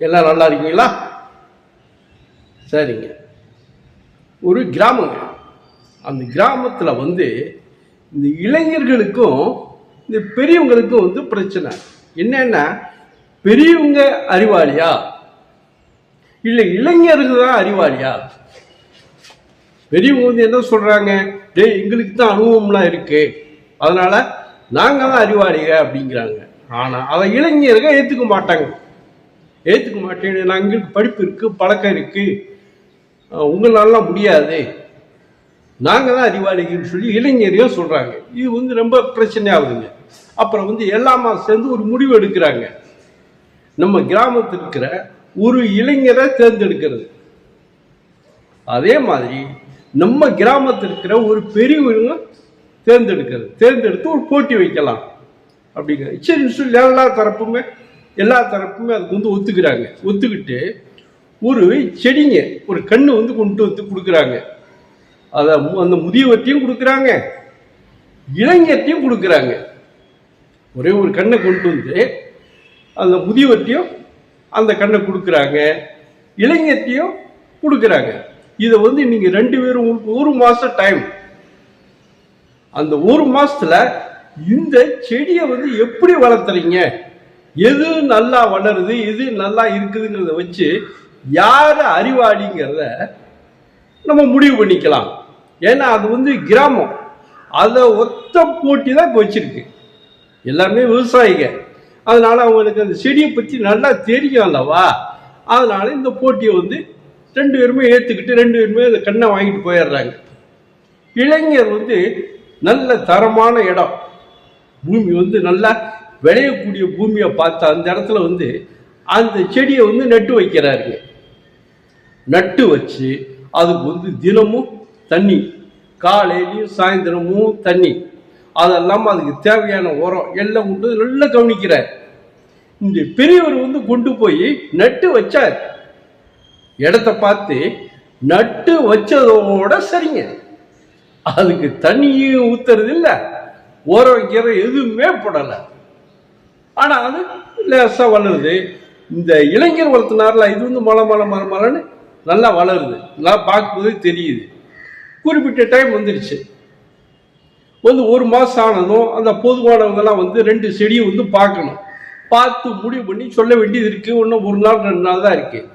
எல்லாம் நல்லா இருக்கீங்களா? சரிங்க. ஒரு கிராமங்க. அந்த கிராமத்தில் வந்து இந்த இளைஞர்களுக்கும் இந்த பெரியவங்களுக்கும் வந்து பிரச்சனை. என்னென்னா பெரியவங்க அறிவாளியா? இல்லை இளைஞர்கள் தான் அறிவாளியா? பெரியவங்க வந்து என்ன சொல்கிறாங்க டே எங்களுக்கு தான் அனுபவம்லாம் இருக்கு. அதனால் நாங்கள் தான் அறிவாளிக அப்படிங்கிறாங்க. ஆனால் அதை இளைஞர்கள் ஏற்றுக்க மாட்டாங்க. ஏற்றுக்க மாட்டேன் நாங்களுக்கு படிப்பு இருக்குது பழக்கம் இருக்குது உங்களாலலாம் முடியாது. நாங்கள் தான் அறிவாளிகள்னு சொல்லி இளைஞரையும் சொல்கிறாங்க இது வந்து ரொம்ப பிரச்சனையாகுதுங்க. அப்புறம் வந்து எல்லாமா சேர்ந்து ஒரு முடிவு எடுக்கிறாங்க. நம்ம கிராமத்தில் இருக்கிற ஒரு இளைஞரை தேர்ந்தெடுக்கிறது. அதே மாதிரி நம்ம கிராமத்தில் இருக்கிற ஒரு பெரியவங்க தேர்ந்தெடுக்கிறது. தேர்ந்தெடுத்து ஒரு போட்டி வைக்கலாம். அப்படிங்கிற சரி சொல்லி எல்லா தரப்புமே எல்லா தரப்புமே அதுக்கு வந்து ஒத்துக்கிறாங்க. ஒத்துக்கிட்டு ஒரு செடிங்க ஒரு கண்ணு வந்து கொண்டு வந்து கொடுக்குறாங்க. அதை அந்த முதியவர்த்தையும் கொடுக்குறாங்க. இளைஞர்த்தையும் கொடுக்குறாங்க. ஒரே ஒரு கண்ணை கொண்டு வந்து அந்த முதியவர்த்தையும் அந்த கண்ணை கொடுக்குறாங்க. இளைஞர்த்தையும் கொடுக்குறாங்க. இதை வந்து நீங்கள் ரெண்டு பேரும் உங்களுக்கு ஒரு மாதம் டைம் அந்த ஒரு மாதத்தில் இந்த செடியை வந்து எப்படி வளர்த்துறீங்க? எது நல்லா வளருது எது நல்லா இருக்குதுங்கிறத வச்சு யார் அறிவாளிங்கிறத நம்ம முடிவு பண்ணிக்கலாம். ஏன்னா அது வந்து கிராமம். அதை ஒத்த போட்டி தான் இப்போ வச்சிருக்கு எல்லாமே விவசாயிங்க. அதனால் அவங்களுக்கு அந்த செடியை பற்றி நல்லா தெரியும் அல்லவா? அதனால இந்த போட்டியை வந்து ரெண்டு பேருமே ஏற்றுக்கிட்டு ரெண்டு பேருமே அந்த கண்ணை வாங்கிட்டு போயிடுறாங்க. இளைஞர் வந்து நல்ல தரமான இடம். பூமி வந்து நல்லா விளையக்கூடிய பூமியை பார்த்து அந்த இடத்துல வந்து அந்த செடியை வந்து நட்டு வைக்கிறாருங்க. நட்டு வச்சு அதுக்கு வந்து தினமும் தண்ணி. காலையிலையும் சாயந்தரமும் தண்ணி. அதெல்லாம் அதுக்கு தேவையான உரம் எல்லாம் கொண்டு நல்லா கவனிக்கிறார். இந்த பெரியவர் வந்து கொண்டு போய் நட்டு வச்சார். இடத்த பார்த்து நட்டு வச்சதோட சரிங்க. அதுக்கு தண்ணியும் ஊத்துறது இல்லை உரம் வைக்கிற எதுவுமே போடலை. ஆனால் அது லேசாக வளருது. இந்த இளைஞர் வளர்த்தினார்ல இது வந்து மலை மலை மலை மலைன்னு நல்லா வளருது. நல்லா பார்க்கும்போது தெரியுது. குறிப்பிட்ட டைம் வந்துருச்சு. வந்து ஒரு மாதம் ஆனதும் அந்த பொதுவானவங்கெல்லாம் வந்து ரெண்டு செடியை வந்து பார்க்கணும். பார்த்து முடிவு பண்ணி சொல்ல வேண்டியது இருக்குது இன்னும் ஒரு நாள் ரெண்டு நாள் தான் இருக்குது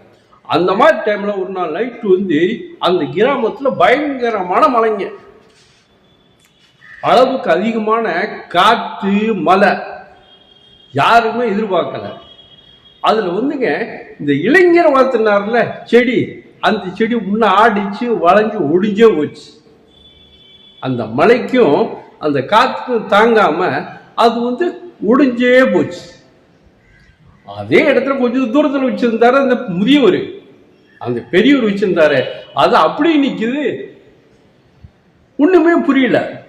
அந்த மாதிரி டைமில் ஒரு நாள் நைட்டு வந்து அந்த கிராமத்தில் பயங்கரமான மலைங்க அளவுக்கு அதிகமான காற்று மலை யாருமே எதிர்பார்க்கல. அதில் வந்துங்க இந்த இளைஞர் வளர்த்துனார்ல செடி அந்த செடி முன்ன ஆடிச்சு வளைஞ்சு ஒடிஞ்சே போச்சு. அந்த மழைக்கும் அந்த காற்றுக்கும் தாங்காம அது வந்து ஒடிஞ்சே போச்சு. அதே இடத்துல கொஞ்சம் தூரத்தில் வச்சிருந்தாரு அந்த முதியவர். அந்த பெரியவர் வச்சிருந்தாரு. அது அப்படியே நிற்கிது ஒன்றுமே புரியல.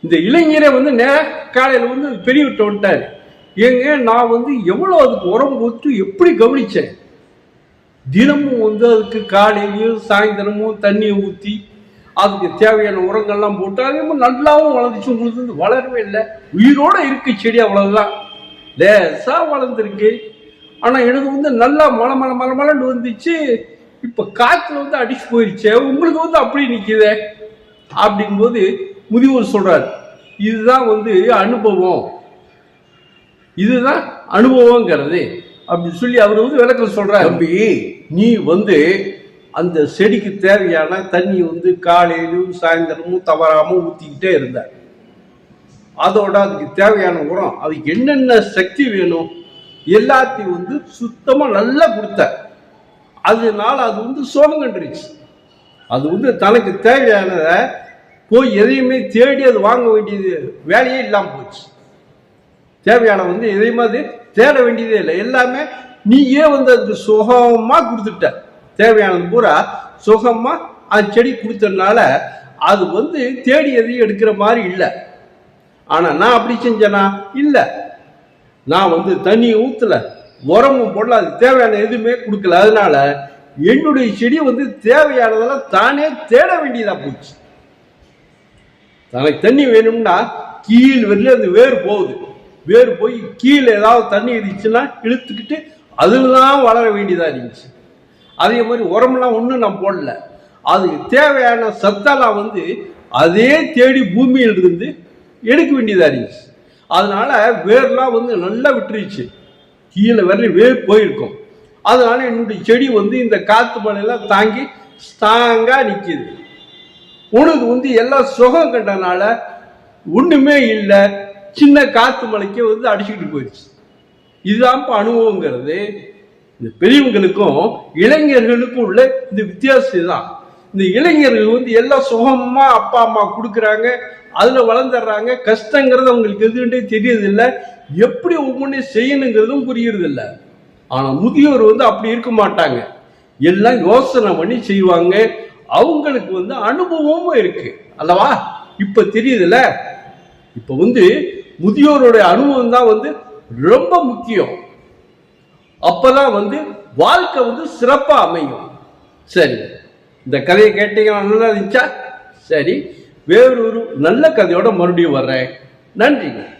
இந்த இளைஞரை வந்து நே காலையில் வந்து பெரியவர்கிட்ட வந்துட்டாரு. ஏங்க நான் வந்து எவ்வளோ அதுக்கு உரம் போட்டு எப்படி கவனித்தேன் தினமும் வந்து அதுக்கு காலையிலையும் சாயந்தரமும் தண்ணியை ஊற்றி அதுக்கு தேவையான உரங்கள்லாம் போட்டு அதே மாதிரி நல்லாவும் வளர்ந்துச்சு. உங்களுக்கு வந்து வளரவே இல்லை. உயிரோடு இருக்கு செடி அவ்வளோதான் லேசாக வளர்ந்துருக்கு. ஆனால் எனக்கு வந்து நல்லா மலை மலை மலை மலைன்னு வந்துச்சு. இப்போ காற்றுல வந்து அடிச்சு போயிடுச்சே உங்களுக்கு வந்து அப்படி நிற்குதே அப்படிங்கும்போது முதியோர் சொல்கிறார் இதுதான் வந்து அனுபவம். இதுதான் அனுபவங்கிறது அப்படி சொல்லி அவர் வந்து விளக்கம் சொல்கிறார் தம்பி நீ வந்து அந்த செடிக்கு தேவையான தண்ணி வந்து காலையிலும் சாயந்தரமும் தவறாமல் ஊற்றிக்கிட்டே இருந்த. அதோட அதுக்கு தேவையான உரம் அதுக்கு என்னென்ன சக்தி வேணும் எல்லாத்தையும் வந்து சுத்தமாக நல்லா கொடுத்த. அதனால அது வந்து சோகம் கண்டுருச்சு. அது வந்து தனக்கு தேவையானதை போய் எதையுமே தேடி அது வாங்க வேண்டியது வேலையே இல்லாமல் போச்சு. தேவையான வந்து இதே மாதிரி தேட வேண்டியதே இல்லை. எல்லாமே நீயே வந்து அதுக்கு சுகமாக கொடுத்துட்ட. தேவையானது பூரா சுகமாக அந்த செடி கொடுத்ததுனால அது வந்து தேடி எதையும் எடுக்கிற மாதிரி இல்லை. ஆனால் நான் அப்படி செஞ்சேனா? இல்லை. நான் வந்து தண்ணியை ஊற்றலை உரமும் போடல அது தேவையான எதுவுமே கொடுக்கல. அதனால என்னுடைய செடி வந்து தேவையானதெல்லாம் தானே தேட வேண்டியதா போச்சு. தனக்கு தண்ணி வேணும்னா கீழ் வரல அந்த வேர் போகுது. வேர் போய் கீழே ஏதாவது தண்ணி இருந்துச்சுன்னா இழுத்துக்கிட்டு அதில் தான் வளர வேண்டியதாக இருந்துச்சு. அதே மாதிரி உரம்லாம் ஒன்றும் நான் போடல. அதுக்கு தேவையான சத்தெல்லாம் வந்து அதே தேடி பூமியில் இருந்து எடுக்க வேண்டியதாக இருந்துச்சு. அதனால வேர்லாம் வந்து நல்லா விட்டுருச்சு. கீழே வரல வேர் போயிருக்கும். அதனால் என்னுடைய செடி வந்து இந்த காற்று மழையெல்லாம் தாங்கி ஸ்ட்ராங்காக நிற்கிது உனக்கு வந்து எல்லாம் சுகம் கண்டனால ஒன்றுமே இல்லை. சின்ன காத்து மலைக்கே வந்து அடிச்சுக்கிட்டு போயிடுச்சு. இதுதான்ப்பா அனுபவங்கிறது. இந்த பெரியவங்களுக்கும் இளைஞர்களுக்கும் உள்ள இந்த வித்தியாசம் தான் இந்த இளைஞர்கள் வந்து எல்லாம் சுகமா அப்பா அம்மா கொடுக்குறாங்க அதுல வளர்ந்துடுறாங்க. கஷ்டங்கிறது அவங்களுக்கு எதுன்றே தெரியறதில்ல. எப்படி ஒவ்வொன்றையும் செய்யணுங்கிறதும் புரியறதில்ல. ஆனா முதியோர் வந்து அப்படி இருக்க மாட்டாங்க. எல்லாம் யோசனை பண்ணி செய்வாங்க. அவங்களுக்கு வந்து அனுபவமும் இருக்கு. அல்லவா? இப்ப தெரியுதுல்ல? இப்ப வந்து முதியோருடைய அனுபவம் தான் வந்து ரொம்ப முக்கியம். அப்பதான் வந்து வாழ்க்கை வந்து சிறப்பாக அமையும். சரி இந்த கதையை கேட்டீங்கன்னா நல்லா இருந்துச்சா? சரி வேறொரு நல்ல கதையோட மறுபடியும் வர்றேன். நன்றிங்க.